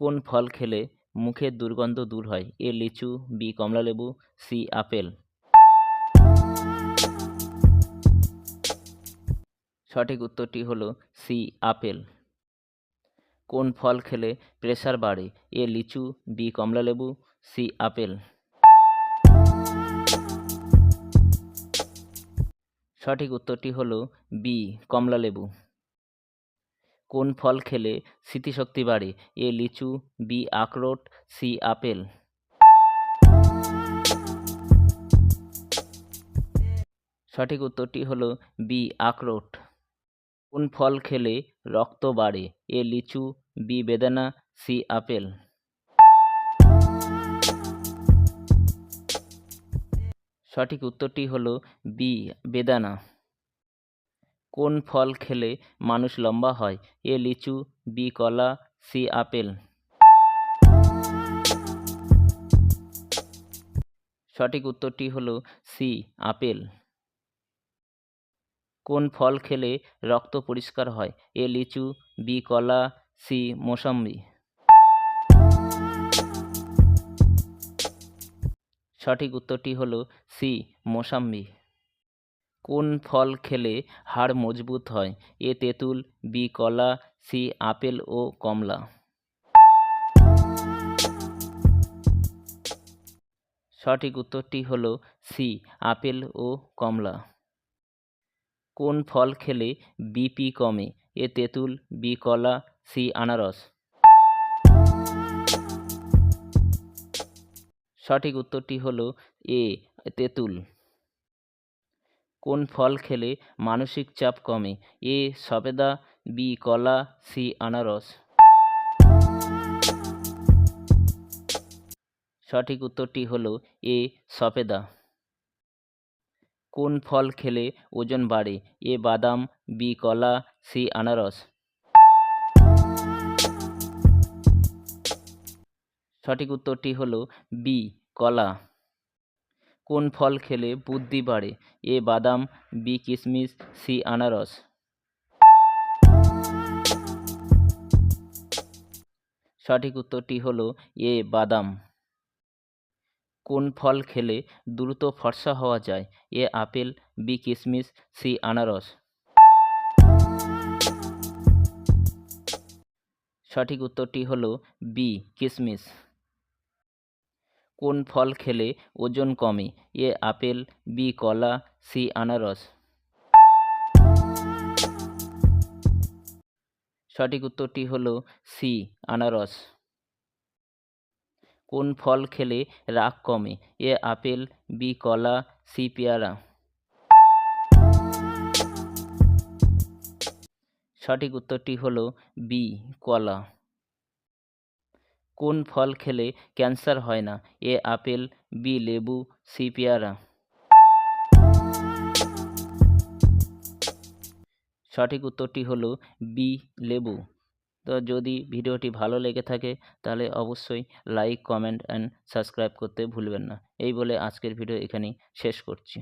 কোন ফল খেলে মুখের দুর্গন্ধ দূর হয়? এ লিচু, বি কমলালেবু, সি আপেল। সঠিক উত্তরটি হলো সি আপেল। কোন ফল খেলে প্রেশার বাড়ে? এ লিচু, বি কমলালেবু, সি আপেল। সঠিক উত্তরটি হলো বি কমলালেবু। কোন ফল খেলে স্মৃতিশক্তি বাড়ে? এ লিচু, বি আখরোট, সি আপেল। সঠিক উত্তরটি হলো বি আখরোট। কোন ফল খেলে রক্ত বাড়ে? এ লিচু, বি বেদানা, সি আপেল। সঠিক উত্তরটি হলো বি বেদানা। কোন ফল খেলে মানুষ লম্বা হয়? এ লিচু, বি কলা, সি আপেল। সঠিক উত্তরটি হলো সি, আপেল। কোন ফল খেলে রক্ত পরিষ্কার হয়? এ লিচু, বি কলা, সি মোসাম্বি। সঠিক উত্তরটি হলো সি, মোসাম্বি। কোন ফল খেলে হাড় মজবুত হয়? এ তেঁতুল, বি কলা, সি আপেল ও কমলা। সঠিক উত্তরটি হল সি, আপেল ও কমলা। কোন ফল খেলে বিপি কমে? এ তেঁতুল, বি কলা, সি আনারস। সঠিক উত্তরটি হল এ, তেঁতুল। কোন ফল খেলে মানসিক চাপ কমে? এ, সবেদা, বি, কলা, সি, আনারস। সঠিক উত্তরটি হলো এ সফেদা কোন ফল খেলে ওজন বাড়ে? এ, বাদাম, বি, কলা, সি, আনারস। সঠিক উত্তরটি হলো বি, কলা। কোন ফল খেলে বুদ্ধি বাড়ে? এ বাদাম, বি কিশমিশ সি আনারস। সঠিক উত্তরটি হলো এ বাদাম। কোন ফল খেলে দ্রুত ফর্সা হওয়া যায়? এ আপেল, বি কিশমিশ সি আনারস। সঠিক উত্তরটি হলো বি কিশমিশ কোন ফল খেলে ওজন কমে? এ আপেল, বি কলা, সি আনারস। সঠিক উত্তরটি হল সি, আনারস। কোন ফল খেলে রাগ কমে? এ আপেল, বি কলা, সি পেয়ারা। সঠিক উত্তরটি হল বি, কলা। কোন ফল খেলে ক্যান্সার হয় না? এ আপেল, বি লেবু, সি পেয়ারা। সঠিক উত্তরটি হলো বি লেবু। তো যদি ভিডিওটি ভালো লেগে থাকে, তাহলে অবশ্যই লাইক, কমেন্ট, অ্যান্ড সাবস্ক্রাইব করতে ভুলবেন না। এই বলে আজকের ভিডিও এখানেই শেষ করছি।